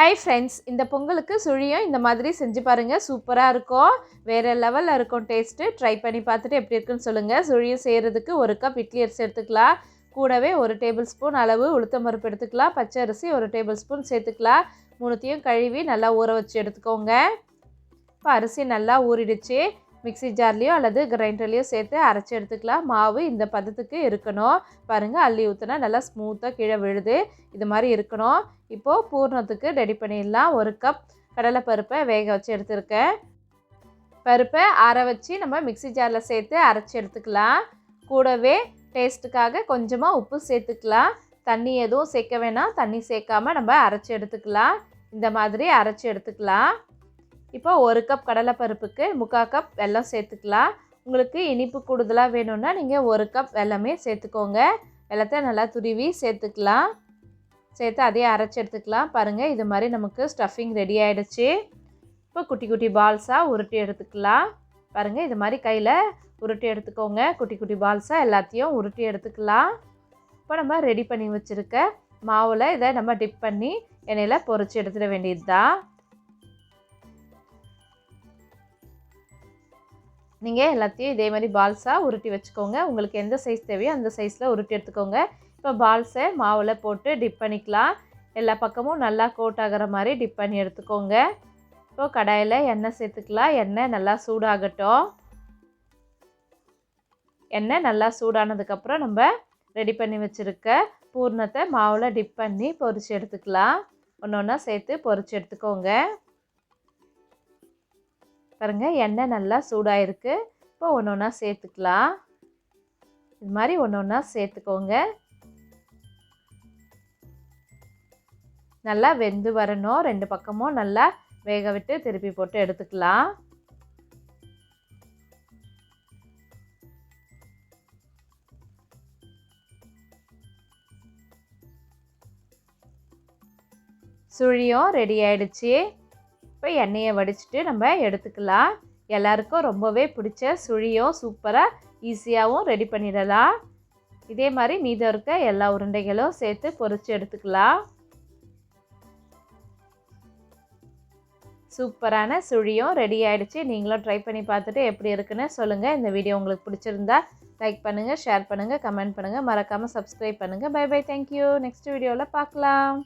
Hi friends இந்த பொங்கலுக்கு சுழியும் இந்த மாதிரி செஞ்சு பாருங்கள் சூப்பராக இருக்கும். வேறு லெவலில் இருக்கும் டேஸ்ட்டு ட்ரை பண்ணி பார்த்துட்டு எப்படி இருக்குன்னு சொல்லுங்கள் சுழியும் செய்கிறதுக்கு ஒரு கப் இட்லி அரிசி எடுத்துக்கலாம். கூடவே ஒரு டேபிள் ஸ்பூன் அளவு உளுத்தம் பருப்பு எடுத்துக்கலாம். பச்சை அரிசி ஒரு டேபிள் ஸ்பூன் சேர்த்துக்கலாம். மூணுத்தையும் கழுவி நல்லா ஊற வச்சு எடுத்துக்கோங்க. இப்போ அரிசி நல்லா ஊறிடுச்சு. மிக்ஸி ஜார்லேயோ அல்லது கிரைண்டர்லேயோ சேர்த்து அரைச்சி எடுத்துக்கலாம். மாவு இந்த பதத்துக்கு இருக்கணும். பாருங்கள் அள்ளி ஊற்றினா நல்லா ஸ்மூத்தாக கீழே விழுது. இது மாதிரி இருக்கணும். இப்போது பூர்ணத்துக்கு ரெடி பண்ணிடலாம். ஒரு கப் கடலைப்பருப்பை வேக வச்சு எடுத்துருக்கேன். பருப்பை ஆற வச்சு நம்ம மிக்ஸி ஜாரில் சேர்த்து அரைச்சி எடுத்துக்கலாம். கூடவே டேஸ்ட்டுக்காக கொஞ்சமாக உப்பு சேர்த்துக்கலாம். தண்ணி எதுவும் சேர்க்க வேணாம். தண்ணி சேர்க்காம நம்ம அரைச்சி எடுத்துக்கலாம். இந்த மாதிரி அரைச்சி எடுத்துக்கலாம். இப்போ ஒரு கப் கடலைப்பருப்புக்கு முக்கால் கப் வெல்லம் சேர்த்துக்கலாம். உங்களுக்கு இனிப்பு கூடுதலாக வேணும்னா நீங்கள் ஒரு கப் வெல்லமே சேர்த்துக்கோங்க. வெள்ளத்தை நல்லா துருவி சேர்த்துக்கலாம். சேர்த்து அதையே அரைச்சி எடுத்துக்கலாம். பாருங்கள் இது மாதிரி நமக்கு ஸ்டஃபிங் ரெடி ஆகிடுச்சு இப்போ குட்டி குட்டி பால்ஸாக உருட்டி எடுத்துக்கலாம். பாருங்கள் இது மாதிரி கையில் உருட்டி எடுத்துக்கோங்க. குட்டி குட்டி பால்ஸாக எல்லாத்தையும் உருட்டி எடுத்துக்கலாம். இப்போ நம்ம ரெடி பண்ணி வச்சுருக்க மாவில் இதை நம்ம டிப் பண்ணி எண்ணெயில் பொறிச்சு எடுத்துட வேண்டியது தான் நீங்கள் எல்லாத்தையும் இதே மாதிரி பால்ஸாக உருட்டி வச்சுக்கோங்க. உங்களுக்கு எந்த சைஸ் தேவையோ அந்த சைஸில் உருட்டி எடுத்துக்கோங்க. இப்போ பால்ஸை மாவில் போட்டு டிப் பண்ணிக்கலாம். எல்லா பக்கமும் நல்லா கோட் ஆகிற மாதிரி டிப் பண்ணி எடுத்துக்கோங்க. இப்போது கடாயில் எண்ணெய் சேர்த்துக்கலாம். எண்ணெய் நல்லா சூடாகட்டும். எண்ணெய் நல்லா சூடானதுக்கப்புறம் நம்ம ரெடி பண்ணி வச்சுருக்க பூர்ணத்தை மாவில் டிப் பண்ணி பொரிச்சு எடுத்துக்கலாம். ஒன்று ஒன்றா சேர்த்து பொரிச்சு எடுத்துக்கோங்க. பாருங்கள் எண்ணெய் நல்லா சூடாயிருக்கு. இப்போ ஒன்று ஒன்றா சேர்த்துக்கலாம். இது மாதிரி ஒன்று ஒன்றா சேர்த்துக்கோங்க. நல்லா வெந்து வரணும். ரெண்டு பக்கமும் நல்லா வேக விட்டு திருப்பி போட்டு எடுத்துக்கலாம். சுழியும் ரெடி ஆயிடுச்சு. இப்போ எண்ணெயை வடிச்சிட்டு நம்ம எடுத்துக்கலாம். எல்லாருக்கும் ரொம்பவே பிடிச்ச சுழியும் சூப்பராக ஈஸியாகவும் ரெடி பண்ணிடலாம். இதே மாதிரி மீதம் இருக்க எல்லா உருண்டைகளும் சேர்த்து பொரித்து எடுத்துக்கலாம். சூப்பரான சுழியும் ரெடி ஆகிடுச்சு நீங்களும் ட்ரை பண்ணி பார்த்துட்டு எப்படி இருக்குன்னு சொல்லுங்கள் இந்த வீடியோ உங்களுக்கு பிடிச்சிருந்தா லைக் பண்ணுங்கள் ஷேர் பண்ணுங்கள் கமெண்ட் பண்ணுங்கள் மறக்காமல் சப்ஸ்கிரைப் பண்ணுங்கள் பை பை. தேங்க்யூ நெக்ஸ்ட் வீடியோவில் பார்க்கலாம்.